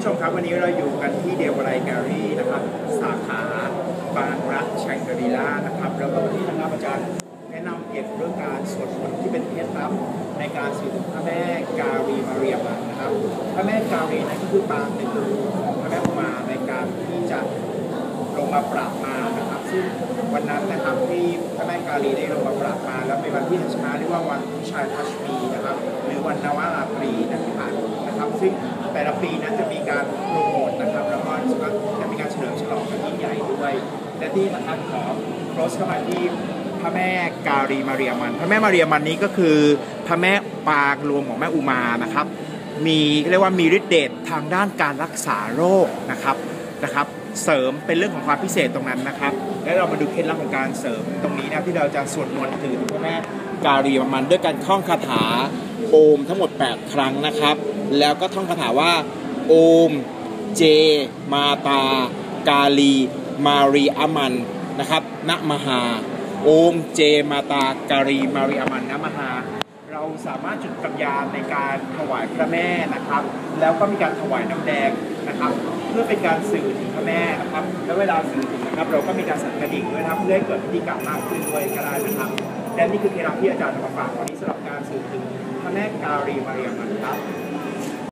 ผู้ชมครับวันนี้เราอยู่กันที่เดวไรแกลลี่นะครับสาขาบางรักแชงกรีล่านะครับแล้วก็วันนี้นะครับอาจารย์แนะนำเกี่ยวกับเรื่องการสวดมนต์ที่เป็นเคล็ดลับในการสื่อพระแม่กาลีมาเรียมนะครับพระแม่กาลีนั้นก็คือปางเป็นตัวของพระแม่อุมาในการที่จะลงมาปราบมานะครับซึ่งวันนั้นนะครับที่พระแม่กาลีได้ลงมาปราบมา แล้วเป็นวันที่ชนะเรียกว่าวันวิชาทัชมีนะครับหรือวันนวาราตรีนะที่ผ่านนะครับซึ่งแต่ละปีนั้นจะมี การโปรโมทนะครับแล้วก็รู้สึกว่าจะมีการเฉลิมฉลองกันยิ่งใหญ่ด้วย และที่นะครับขอโรสเข้ามาที่พระแม่กาลีมาเรียมัน พระแม่มาเรียมันนี้ก็คือพระแม่ปางรวมของแม่อุมานะครับ มีเรียกว่ามีฤทธิ์เดชทางด้านการรักษาโรคนะครับนะครับ เสริมเป็นเรื่องของความพิเศษตรงนั้นนะครับ แล้วเรามาดูเคล็ดลับของการเสริมตรงนี้นะที่เราจะสวดมนต์ถึงพระแม่กาลีมันด้วยการท่องคาถาโอมทั้งหมด 8 ครั้งนะครับ แล้วก็ท่องคาถาว่า โอม เจ มาตา กาลี มารีอามันนะครับนะมหา โอม เจ มาตา กาลี มารีอามันนะมหา เราสามารถจุดกัญญาณในการถวายพระแม่นะครับ แล้วก็มีการถวายน้ำแดงนะครับเพื่อเป็นการสื่อถึงพระแม่นะครับ แล้วเวลาสื่อถึงนะครับ เราก็มีการสั่นกระดิ่งด้วยนะครับเพื่อให้เกิดพิธีกรรมมากขึ้นด้วยก็ได้นะครับและนี่คือเคล็ดลับที่อาจารย์นำมาฝากวันนี้สำหรับการสื่อถึงพระแม่กาลีมาเรียมนะครับ